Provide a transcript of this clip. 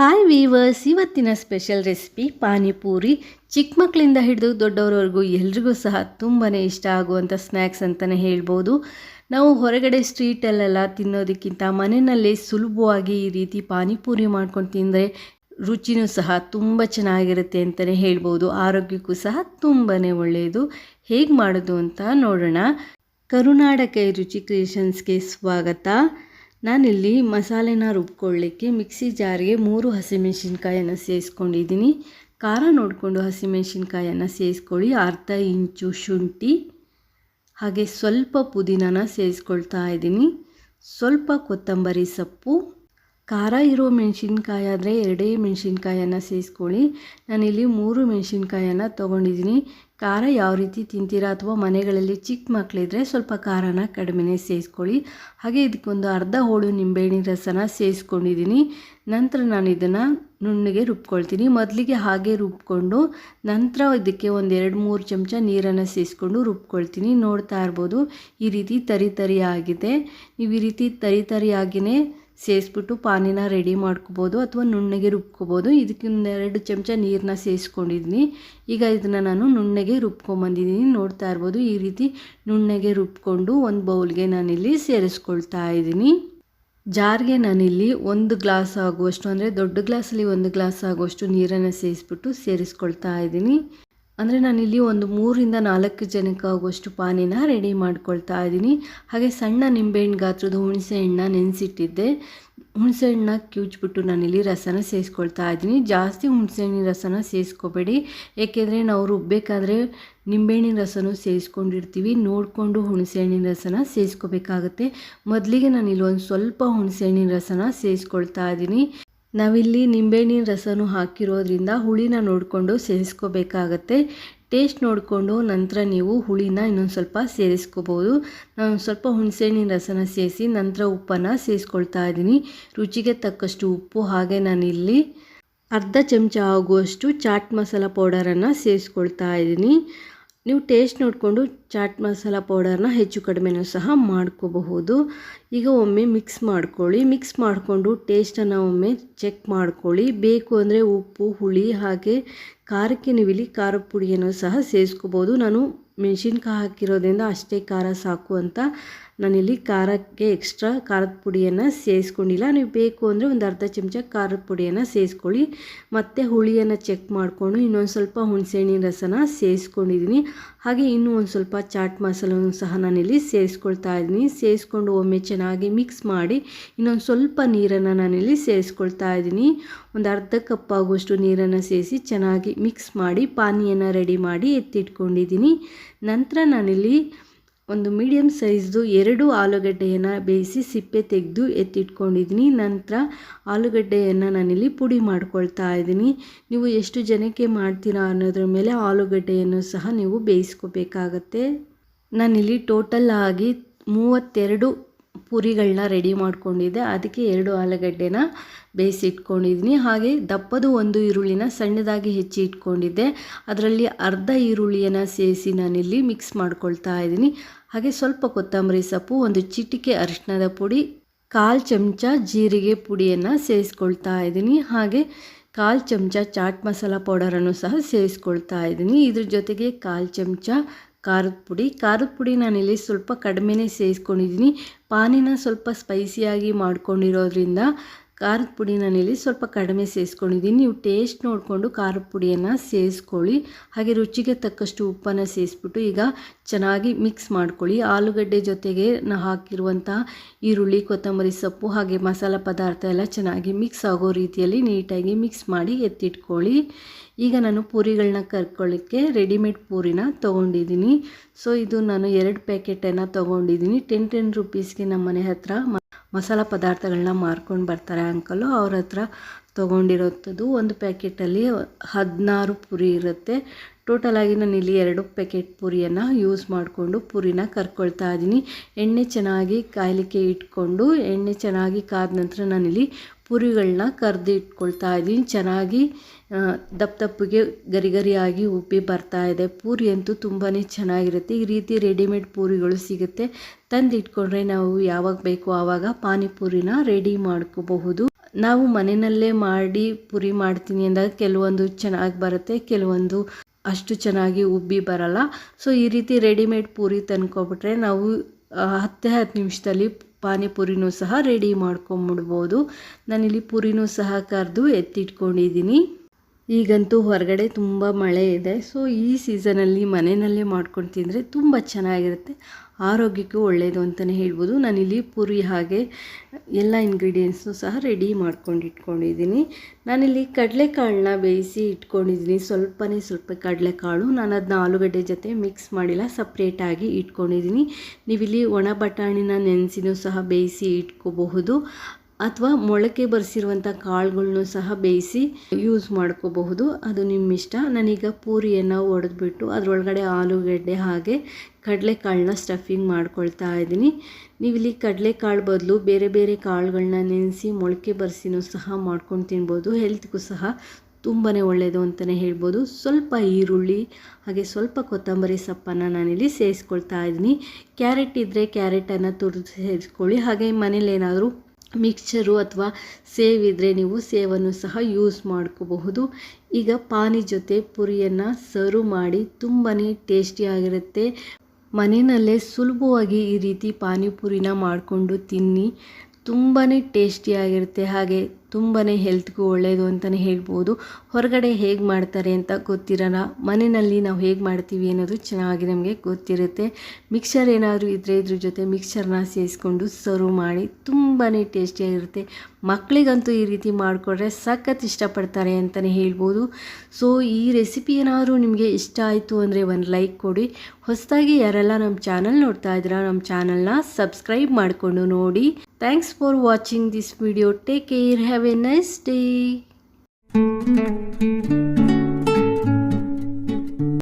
Hi viewers ಇವತ್ತಿನ special recipe panipuri. ಚಿಕ್ಕ ಮಕ್ಕಳಿಂದ ಹಿಡಿದು ದೊಡ್ಡವರವರೆಗೂ ಎಲ್ರಿಗೂ ಸಹ ತುಂಬಾ ಇಷ್ಟ ಆಗುವಂಥ ಸ್ನ್ಯಾಕ್ಸ್ ಅಂತಲೇ ಹೇಳ್ಬೋದು. ನಾವು ಹೊರಗಡೆ ಸ್ಟ್ರೀಟಲ್ಲೆಲ್ಲ ತಿನ್ನೋದಕ್ಕಿಂತ ಮನೆಯಲ್ಲೇ ಸುಲಭವಾಗಿ ಈ ರೀತಿ ಪಾನಿಪೂರಿ ಮಾಡ್ಕೊಂಡು ತಿಂದರೆ ರುಚಿನೂ ಸಹ ತುಂಬ ಚೆನ್ನಾಗಿರುತ್ತೆ ಅಂತಲೇ ಹೇಳ್ಬೋದು. ಆರೋಗ್ಯಕ್ಕೂ ಸಹ ತುಂಬಾ ಒಳ್ಳೆಯದು ಹೇಗೆ ಮಾಡೋದು ಅಂತ ನೋಡೋಣ. ಕರುನಾಡ ಕೈ ರುಚಿ ಕ್ರಿಯೇಷನ್ಸ್ಗೆ ಸ್ವಾಗತ. ನಾನಿಲ್ಲಿ ಮಸಾಲೆನ ರುಬ್ಕೊಳ್ಳಿಕ್ಕೆ ಮಿಕ್ಸಿ ಜಾರಿಗೆ ಮೂರು ಹಸಿಮೆಣಸಿನ್ಕಾಯನ್ನು ಸೇರಿಸ್ಕೊಂಡಿದ್ದೀನಿ ಖಾರ ನೋಡಿಕೊಂಡು ಹಸಿಮೆಣಸಿನ್ಕಾಯನ್ನು ಸೇರಿಸ್ಕೊಳ್ಳಿ ಅರ್ಧ ಇಂಚು ಶುಂಠಿ, ಹಾಗೆ ಸ್ವಲ್ಪ ಪುದೀನನ ಸೇರಿಸ್ಕೊಳ್ತಾ ಇದ್ದೀನಿ. ಸ್ವಲ್ಪ ಕೊತ್ತಂಬರಿ ಸೊಪ್ಪು ಖಾರ ಇರೋ ಮೆಣಸಿನ್ಕಾಯಿ ಆದರೆ ಎರಡೇ ಮೆಣಸಿನ್ಕಾಯನ್ನು ಸೇರಿಸ್ಕೊಳ್ಳಿ ನಾನಿಲ್ಲಿ ಮೂರು ಮೆಣಸಿನ್ಕಾಯನ್ನು ತೊಗೊಂಡಿದ್ದೀನಿ. ಖಾರ ಯಾವ ರೀತಿ ತಿಂತೀರಾ ಅಥವಾ ಮನೆಗಳಲ್ಲಿ ಚಿಕ್ಕ ಮಕ್ಕಳಿದ್ರೆ ಸ್ವಲ್ಪ ಖಾರನ ಕಡಿಮೆನೇ ಸೇರಿಸ್ಕೊಳ್ಳಿ ಹಾಗೆ ಇದಕ್ಕೊಂದು ಅರ್ಧ ಹೋಳು ನಿಂಬೆಹಣ್ಣಿನ ರಸನ ಸೇರಿಸ್ಕೊಂಡಿದ್ದೀನಿ ನಂತರ ನಾನು ಇದನ್ನು ನುಣ್ಣಗೆ ರುಬ್ಕೊಳ್ತೀನಿ. ಮೊದಲಿಗೆ ಹಾಗೆ ರುಬ್ಕೊಂಡು ನಂತರ ಇದಕ್ಕೆ ಒಂದು ಎರಡು ಮೂರು ಚಮಚ ನೀರನ್ನು ಸೇರಿಸ್ಕೊಂಡು ರುಬ್ಕೊಳ್ತೀನಿ. ನೋಡ್ತಾ ಇರ್ಬೋದು ಈ ರೀತಿ ತರಿ ಆಗಿದೆ. ನೀವು ಈ ರೀತಿ ತರಿ ತರಿಯಾಗಿಯೇ ಸೇರಿಸ್ಬಿಟ್ಟು ಪಾನಿನ ರೆಡಿ ಮಾಡ್ಕೋಬೋದು ಅಥವಾ ನುಣ್ಣಗೆ ರುಬ್ಕೋಬೋದು. ಇದಕ್ಕೆ ಎರಡು ಚಮಚ ನೀರನ್ನ ಸೇರಿಸ್ಕೊಂಡಿದ್ದೀನಿ ಈಗ ಇದನ್ನು ನಾನು ನುಣ್ಣಗೆ ರುಬ್ಕೊಂಬಂದಿದ್ದೀನಿ. ನೋಡ್ತಾ ಇರ್ಬೋದು ಈ ರೀತಿ ನುಣ್ಣಗೆ ರುಬ್ಕೊಂಡು ಒಂದು ಬೌಲ್ಗೆ ನಾನಿಲ್ಲಿ ಸೇರಿಸ್ಕೊಳ್ತಾ ಇದ್ದೀನಿ. ಜಾರ್ಗೆ ನಾನಿಲ್ಲಿ ಒಂದು ಗ್ಲಾಸ್ ಆಗುವಷ್ಟು, ಅಂದರೆ ದೊಡ್ಡ ಗ್ಲಾಸಲ್ಲಿ ಒಂದು ಗ್ಲಾಸ್ ಆಗುವಷ್ಟು ನೀರನ್ನು ಸೇರಿಸ್ಬಿಟ್ಟು ಸೇರಿಸ್ಕೊಳ್ತಾ ಇದ್ದೀನಿ. ಅಂದರೆ ನಾನಿಲ್ಲಿ ಒಂದು ಮೂರಿಂದ ನಾಲ್ಕು ಜನಕ್ಕೆ ಆಗುವಷ್ಟು ಪಾನಿನ ರೆಡಿ ಮಾಡ್ಕೊಳ್ತಾ ಇದ್ದೀನಿ. ಹಾಗೆ ಸಣ್ಣ ನಿಂಬೆಹಣ್ಣು ಗಾತ್ರದ ಹುಣಸೆ ಹಣ್ಣನ್ನ ನೆನೆಸಿಟ್ಟಿದ್ದೆ. ಹುಣಸೆ ಹಣ್ಣನ್ನ ಕಿವುಚ್ಬಿಟ್ಟು ನಾನಿಲ್ಲಿ ರಸನ ಸೇರಿಸ್ಕೊಳ್ತಾ ಇದ್ದೀನಿ. ಜಾಸ್ತಿ ಹುಣಸೆಹಣ್ಣಿನ ರಸನ ಸೇರಿಸ್ಕೋಬೇಡಿ ಏಕೆಂದರೆ ನಾವು ರುಬ್ಬಬೇಕಾದ್ರೆ ನಿಂಬೆಹಣ್ಣಿನ ರಸನೂ ಸೇರಿಸ್ಕೊಂಡಿರ್ತೀವಿ ನೋಡಿಕೊಂಡು ಹುಣಸೆಹಣ್ಣಿನ ರಸನ ಸೇರಿಸ್ಕೋಬೇಕಾಗತ್ತೆ ಮೊದಲಿಗೆ ನಾನಿಲ್ಲಿ ಒಂದು ಸ್ವಲ್ಪ ಹುಣಸೆಹಣ್ಣಿನ ರಸನ ಸೇರಿಸ್ಕೊಳ್ತಾ ಇದ್ದೀನಿ. ನಾವಿಲ್ಲಿ ನಿಂಬೆಹಣ್ಣಿನ ರಸನೂ ಹಾಕಿರೋದ್ರಿಂದ ಹುಳಿನ ನೋಡಿಕೊಂಡು ಸೇರಿಸ್ಕೋಬೇಕಾಗತ್ತೆ. ಟೇಸ್ಟ್ ನೋಡಿಕೊಂಡು ನಂತರ ನೀವು ಹುಳಿನ ಇನ್ನೊಂದು ಸ್ವಲ್ಪ ಸೇರಿಸ್ಕೋಬೋದು. ನಾನು ಸ್ವಲ್ಪ ಹುಣಸೆಹಣ್ಣಿನ ರಸನ ಸೇರಿಸಿ ನಂತರ ಉಪ್ಪನ್ನು ಸೇರಿಸ್ಕೊಳ್ತಾ ಇದ್ದೀನಿ. ರುಚಿಗೆ ತಕ್ಕಷ್ಟು ಉಪ್ಪು, ಹಾಗೆ ನಾನಿಲ್ಲಿ ಅರ್ಧ ಚಮಚ ಆಗುವಷ್ಟು ಚಾಟ್ ಮಸಾಲ ಪೌಡರನ್ನು ಸೇರಿಸ್ಕೊಳ್ತಾ ಇದ್ದೀನಿ. ನೀವು ಟೇಸ್ಟ್ ನೋಡಿಕೊಂಡು ಚಾಟ್ ಮಸಾಲ ಪೌಡರ್ನ ಹೆಚ್ಚು ಕಡಿಮೆನೂ ಸಹ ಮಾಡ್ಕೋಬಹುದು. ಈಗ ಒಮ್ಮೆ ಮಿಕ್ಸ್ ಮಾಡ್ಕೊಳ್ಳಿ. ಮಿಕ್ಸ್ ಮಾಡಿಕೊಂಡು ಟೇಸ್ಟನ್ನು ಒಮ್ಮೆ ಚೆಕ್ ಮಾಡ್ಕೊಳ್ಳಿ. ಬೇಕು ಅಂದರೆ ಉಪ್ಪು, ಹುಳಿ ಹಾಗೆ ಖಾರಕ್ಕೆ ನೀವು ಇಲ್ಲಿ ಖಾರದ ಪುಡಿಯನ್ನು ಸಹ ಸೇರಿಸ್ಕೋಬೋದು ನಾನು ಮೆಣಸಿನ್ಕಾಯಿ ಹಾಕಿರೋದ್ರಿಂದ ಅಷ್ಟೇ ಖಾರ ಸಾಕು ಅಂತ ನಾನಿಲ್ಲಿ ಖಾರಕ್ಕೆ ಎಕ್ಸ್ಟ್ರಾ ಖಾರದ ಪುಡಿಯನ್ನು ಸೇರಿಸ್ಕೊಂಡಿಲ್ಲ ನೀವು ಬೇಕು ಅಂದರೆ ಒಂದು ಅರ್ಧ ಚಮಚ ಖಾರದ ಪುಡಿಯನ್ನು ಸೇರಿಸ್ಕೊಳ್ಳಿ ಮತ್ತು ಹುಳಿಯನ್ನು ಚೆಕ್ ಮಾಡಿಕೊಂಡು ಇನ್ನೊಂದು ಸ್ವಲ್ಪ ಹುಣಸೆಹಣ್ಣಿನ ರಸನ ಸೇರಿಸ್ಕೊಂಡಿದ್ದೀನಿ ಹಾಗೆ ಇನ್ನೂ ಒಂದು ಸ್ವಲ್ಪ ಚಾಟ್ ಮಸಾಲನ್ನು ಸಹ ನಾನಿಲ್ಲಿ ಸೇರಿಸ್ಕೊಳ್ತಾ ಇದ್ದೀನಿ ಸೇರಿಸ್ಕೊಂಡು ಒಮ್ಮೆ ಚೆನ್ನಾಗಿ ಮಿಕ್ಸ್ ಮಾಡಿ ಇನ್ನೊಂದು ಸ್ವಲ್ಪ ನೀರನ್ನು ನಾನಿಲ್ಲಿ ಸೇರಿಸ್ಕೊಳ್ತಾ ಇದ್ದೀನಿ ಒಂದು ಅರ್ಧ ಕಪ್ ಆಗುವಷ್ಟು ನೀರನ್ನು ಸೇರಿಸಿ ಚೆನ್ನಾಗಿ ಮಿಕ್ಸ್ ಮಾಡಿ ಪಾನೀಯನ ರೆಡಿ ಮಾಡಿ ಎತ್ತಿಟ್ಕೊಂಡಿದ್ದೀನಿ ನಂತರ ನಾನಿಲ್ಲಿ ಒಂದು ಮೀಡಿಯಮ್ ಸೈಜ್ದು ಎರಡು ಆಲೂಗಡ್ಡೆಯನ್ನು ಬೇಯಿಸಿ ಸಿಪ್ಪೆ ತೆಗೆದು ಎತ್ತಿಟ್ಕೊಂಡಿದ್ದೀನಿ. ನಂತರ ಆಲೂಗಡ್ಡೆಯನ್ನು ನಾನಿಲ್ಲಿ ಪುಡಿ ಮಾಡ್ಕೊಳ್ತಾ ಇದ್ದೀನಿ. ನೀವು ಎಷ್ಟು ಜನಕ್ಕೆ ಮಾಡ್ತೀರಾ ಅನ್ನೋದ್ರ ಮೇಲೆ ಆಲೂಗಡ್ಡೆಯನ್ನು ಸಹ ನೀವು ಬೇಯಿಸ್ಕೋಬೇಕಾಗತ್ತೆ. ನಾನಿಲ್ಲಿ ಟೋಟಲ್ ಆಗಿ ಮೂವತ್ತೆರಡು ಪುರಿಗಳನ್ನ ರೆಡಿ ಮಾಡ್ಕೊಂಡಿದ್ದೆ. ಅದಕ್ಕೆ ಎರಡು ಆಲೂಗಡ್ಡೆನ ಬೇಯಿಸಿ ಇಟ್ಕೊಂಡಿದ್ದೀನಿ ಹಾಗೆ ದಪ್ಪದು ಒಂದು ಈರುಳ್ಳಿನ ಸಣ್ಣದಾಗಿ ಹೆಚ್ಚಿ ಇಟ್ಕೊಂಡಿದ್ದೆ. ಅದರಲ್ಲಿ ಅರ್ಧ ಈರುಳ್ಳಿಯನ್ನು ಸೇರಿಸಿ ನಾನಿಲ್ಲಿ ಮಿಕ್ಸ್ ಮಾಡ್ಕೊಳ್ತಾ ಇದ್ದೀನಿ. ಹಾಗೆ ಸ್ವಲ್ಪ ಕೊತ್ತಂಬರಿ ಸೊಪ್ಪು, ಒಂದು ಚಿಟಿಕೆ ಅರಿಶಿಣದ ಪುಡಿ, ಕಾಲು ಚಮಚ ಜೀರಿಗೆ ಪುಡಿಯನ್ನು ಸೇರಿಸ್ಕೊಳ್ತಾ ಇದ್ದೀನಿ. ಹಾಗೆ ಕಾಲು ಚಮಚ ಚಾಟ್ ಮಸಾಲ ಪೌಡರನ್ನು ಸಹ ಸೇರಿಸ್ಕೊಳ್ತಾ ಇದ್ದೀನಿ. ಇದ್ರ ಜೊತೆಗೆ ಕಾಲು ಚಮಚ ಖಾರದ ಪುಡಿ. ಖಾರದ ಪುಡಿ ನಾನಿಲ್ಲಿ ಸ್ವಲ್ಪ ಕಡಿಮೆನೇ ಸೇರಿಸ್ಕೊಂಡಿದ್ದೀನಿ. ಪಾನಿನ ಸ್ವಲ್ಪ ಸ್ಪೈಸಿಯಾಗಿ ಮಾಡ್ಕೊಂಡಿರೋದ್ರಿಂದ ಖಾರದ ಪುಡಿ ನಾನಿಲ್ಲಿ ಸ್ವಲ್ಪ ಕಡಿಮೆ ಸೇರಿಸ್ಕೊಂಡಿದ್ದೀನಿ ನೀವು ಟೇಸ್ಟ್ ನೋಡಿಕೊಂಡು ಖಾರದ ಪುಡಿಯನ್ನು ಸೇರಿಸ್ಕೊಳ್ಳಿ ಹಾಗೆ ರುಚಿಗೆ ತಕ್ಕಷ್ಟು ಉಪ್ಪನ್ನು ಸೇರಿಸ್ಬಿಟ್ಟು ಈಗ ಚೆನ್ನಾಗಿ ಮಿಕ್ಸ್ ಮಾಡ್ಕೊಳ್ಳಿ. ಆಲೂಗಡ್ಡೆ ಜೊತೆಗೆ ನಾ ಹಾಕಿರುವಂಥ ಈರುಳ್ಳಿ, ಕೊತ್ತಂಬರಿ ಸೊಪ್ಪು ಹಾಗೆ ಮಸಾಲೆ ಪದಾರ್ಥ ಎಲ್ಲ ಚೆನ್ನಾಗಿ ಮಿಕ್ಸ್ ಆಗೋ ರೀತಿಯಲ್ಲಿ ನೀಟಾಗಿ ಮಿಕ್ಸ್ ಮಾಡಿ ಎತ್ತಿಟ್ಕೊಳ್ಳಿ. ಈಗ ನಾನು ಪೂರಿಗಳನ್ನ ಕರ್ಕೊಳ್ಳಿಕ್ಕೆ ರೆಡಿಮೇಡ್ ಪೂರಿನ ತೊಗೊಂಡಿದ್ದೀನಿ. ಸೊ ಇದು ನಾನು ಎರಡು ಪ್ಯಾಕೆಟನ್ನು ತೊಗೊಂಡಿದ್ದೀನಿ. ಟೆನ್ ಟೆನ್ ರುಪೀಸ್ಗೆ ನಮ್ಮ ಮನೆ ಹತ್ರ ಮಸಾಲ ಪದಾರ್ಥಗಳನ್ನ ಮಾರ್ಕೊಂಡು ಬರ್ತಾರೆ ಅಂಕಲು. ಅವ್ರ ಹತ್ರ ತೊಗೊಂಡಿರೋಂಥದ್ದು ಒಂದು ಪ್ಯಾಕೆಟಲ್ಲಿ ಹದಿನಾರು ಪುರಿ ಇರುತ್ತೆ. ಟೋಟಲಾಗಿ ನಾನು ಇಲ್ಲಿ ಎರಡು ಪ್ಯಾಕೆಟ್ ಪುರಿಯನ್ನು ಯೂಸ್ ಮಾಡಿಕೊಂಡು ಪುರಿನ ಕರ್ಕೊಳ್ತಾ ಇದ್ದೀನಿ ಎಣ್ಣೆ ಚೆನ್ನಾಗಿ ಕಾಯಲಿಕ್ಕೆ ಇಟ್ಕೊಂಡು, ಎಣ್ಣೆ ಚೆನ್ನಾಗಿ ಕಾದ ನಂತರ ನಾನಿಲ್ಲಿ ಪುರಿಗಳನ್ನ ಕರೆದು ಇಟ್ಕೊಳ್ತಾ ಇದ್ದೀನಿ. ಚೆನ್ನಾಗಿ ದಪ್ಪ ದಪ್ಪಗೆ ಗರಿ ಗರಿಯಾಗಿ ಉಬ್ಬಿ ಬರ್ತಾ ಇದೆ. ಪೂರಿ ಅಂತೂ ತುಂಬಾ ಚೆನ್ನಾಗಿರುತ್ತೆ. ಈ ರೀತಿ ರೆಡಿಮೇಡ್ ಪೂರಿಗಳು ಸಿಗುತ್ತೆ. ತಂದಿಟ್ಕೊಂಡ್ರೆ ನಾವು ಯಾವಾಗ ಬೇಕೋ ಆವಾಗ ಪಾನಿಪುರಿನ ರೆಡಿ ಮಾಡ್ಕೋಬಹುದು. ನಾವು ಮನೆಯಲ್ಲೇ ಮಾಡಿ ಪುರಿ ಮಾಡ್ತೀನಿ ಅಂದಾಗ ಕೆಲವೊಂದು ಚೆನ್ನಾಗಿ ಬರುತ್ತೆ, ಕೆಲವೊಂದು ಅಷ್ಟು ಚೆನ್ನಾಗಿ ಉಬ್ಬಿ ಬರಲ್ಲ. ಸೊ ಈ ರೀತಿ ರೆಡಿಮೇಡ್ ಪೂರಿ ತಂದ್ಕೊಬಿಟ್ರೆ ನಾವು ಹತ್ತೇ ಹತ್ತು ನಿಮಿಷದಲ್ಲಿ ಪಾನಿಪುರಿನೂ ಸಹ ರೆಡಿ ಮಾಡ್ಕೊಂಬಿಡ್ಬೋದು. ನಾನಿಲ್ಲಿ ಪುರಿನೂ ಸಹ ಕರೆದು ಎತ್ತಿಟ್ಕೊಂಡಿದ್ದೀನಿ. ಈಗಂತೂ ಹೊರಗಡೆ ತುಂಬ ಮಳೆ ಇದೆ. ಸೊ ಈ ಸೀಸನಲ್ಲಿ ಮನೆಯಲ್ಲೇ ಮಾಡ್ಕೊಂಡು ತಿಂದರೆ ತುಂಬ ಚೆನ್ನಾಗಿರುತ್ತೆ. ಆರೋಗ್ಯಕ್ಕೂ ಒಳ್ಳೆಯದು ಅಂತಲೇ ಹೇಳ್ಬೋದು. ನಾನಿಲ್ಲಿ ಪುರಿ ಹಾಗೆ ಎಲ್ಲ ಇಂಗ್ರೀಡಿಯೆಂಟ್ಸು ಸಹ ರೆಡಿ ಮಾಡ್ಕೊಂಡು ಇಟ್ಕೊಂಡಿದ್ದೀನಿ. ನಾನಿಲ್ಲಿ ಕಡಲೆಕಾಳನ್ನ ಬೇಯಿಸಿ ಇಟ್ಕೊಂಡಿದ್ದೀನಿ. ಸ್ವಲ್ಪನೇ ಸ್ವಲ್ಪ ಕಡಲೆಕಾಳು. ನಾನು ಅದನ್ನ ಆಲೂಗಡ್ಡೆ ಜೊತೆ ಮಿಕ್ಸ್ ಮಾಡಿಲ್ಲ. ಸಪ್ರೇಟಾಗಿ ಇಟ್ಕೊಂಡಿದ್ದೀನಿ. ನೀವಿಲ್ಲಿ ಒಣ ಬಟಾಣಿನ ನೆನೆಸಿನೂ ಸಹ ಬೇಯಿಸಿ ಇಟ್ಕೋಬಹುದು. ಅಥವಾ ಮೊಳಕೆ ಬರೆಸಿರುವಂಥ ಕಾಳುಗಳ್ನೂ ಸಹ ಬೇಯಿಸಿ ಯೂಸ್ ಮಾಡ್ಕೋಬಹುದು. ಅದು ನಿಮ್ಮ ಇಷ್ಟ ನಾನೀಗ ಪೂರಿಯನ್ನು ಒಡೆದ್ಬಿಟ್ಟು ಅದರೊಳಗಡೆ ಆಲೂಗಡ್ಡೆ ಹಾಗೆ ಕಡಲೆಕಾಳನ್ನ ಸ್ಟಫಿಂಗ್ ಮಾಡ್ಕೊಳ್ತಾ ಇದ್ದೀನಿ. ನೀವಿಲ್ಲಿ ಕಡಲೆಕಾಳು ಬದಲು ಬೇರೆ ಬೇರೆ ಕಾಳುಗಳನ್ನ ನೆನೆಸಿ ಮೊಳಕೆ ಬರೆಸಿನೂ ಸಹ ಮಾಡ್ಕೊಂಡು ತಿನ್ಬೋದು. ಹೆಲ್ತ್ಗೂ ಸಹ ತುಂಬಾ ಒಳ್ಳೆಯದು ಅಂತಲೇ ಹೇಳ್ಬೋದು. ಸ್ವಲ್ಪ ಈರುಳ್ಳಿ, ಹಾಗೆ ಸ್ವಲ್ಪ ಕೊತ್ತಂಬರಿ ಸೊಪ್ಪನ್ನು ನಾನಿಲ್ಲಿ ಸೇರಿಸ್ಕೊಳ್ತಾ ಇದ್ದೀನಿ. ಕ್ಯಾರೆಟ್ ಇದ್ದರೆ ಕ್ಯಾರೆಟನ್ನು ತುರಿದು ಸೇರಿಸ್ಕೊಳ್ಳಿ. ಹಾಗೆ ಮನೇಲಿ ಏನಾದರೂ ಮಿಕ್ಸ್ಚರು ಅಥವಾ ಸೇವ್ ಇದ್ದರೆ ನೀವು ಸೇವನ್ನು ಸಹ ಯೂಸ್ ಮಾಡ್ಕೋಬಹುದು. ಈಗ ಪಾನಿ ಜೊತೆ ಪುರಿಯನ್ನು ಸರ್ವ್ ಮಾಡಿ ತುಂಬಾ ಟೇಸ್ಟಿಯಾಗಿರುತ್ತೆ ಮನೆಯಲ್ಲೇ ಸುಲಭವಾಗಿ ಈ ರೀತಿ ಪಾನಿಪುರಿನ ಮಾಡಿಕೊಂಡು ತಿನ್ನಿ. ತುಂಬಾ ಟೇಸ್ಟಿಯಾಗಿರುತ್ತೆ ಹಾಗೆ ತುಂಬಾ ಹೆಲ್ತ್ಗೂ ಒಳ್ಳೆಯದು ಅಂತಲೇ ಹೇಳ್ಬೋದು. ಹೊರಗಡೆ ಹೇಗೆ ಮಾಡ್ತಾರೆ ಅಂತ ಗೊತ್ತಿರಲ್ಲ. ಮನೆಯಲ್ಲಿ ನಾವು ಹೇಗೆ ಮಾಡ್ತೀವಿ ಅನ್ನೋದು ಚೆನ್ನಾಗಿ ನಮಗೆ ಗೊತ್ತಿರುತ್ತೆ. ಮಿಕ್ಸರ್ ಏನಾದರೂ ಇದ್ದರೆ ಇದ್ರ ಜೊತೆ ಮಿಕ್ಸರ್ನ ಸೇರಿಸ್ಕೊಂಡು ಸರ್ವ್ ಮಾಡಿ ತುಂಬಾ ಟೇಸ್ಟಿಯಾಗಿರುತ್ತೆ ಮಕ್ಕಳಿಗಂತೂ ಈ ರೀತಿ ಮಾಡಿಕೊಡ್ರೆ ಸಖತ್ ಇಷ್ಟಪಡ್ತಾರೆ ಅಂತಲೇ ಹೇಳ್ಬೋದು. ಸೊ ಈ ರೆಸಿಪಿ ಏನಾದರೂ ನಿಮಗೆ ಇಷ್ಟ ಆಯಿತು ಅಂದರೆ ಒಂದು ಲೈಕ್ ಕೊಡಿ. ಹೊಸದಾಗಿ ಯಾರೆಲ್ಲ ನಮ್ಮ ಚಾನಲ್ ನೋಡ್ತಾ ಇದ್ದೀರಾ ನಮ್ಮ ಚಾನಲ್ನ ಸಬ್ಸ್ಕ್ರೈಬ್ ಮಾಡಿಕೊಂಡು ನೋಡಿ. Thanks for watching this video take care have Have a nice day.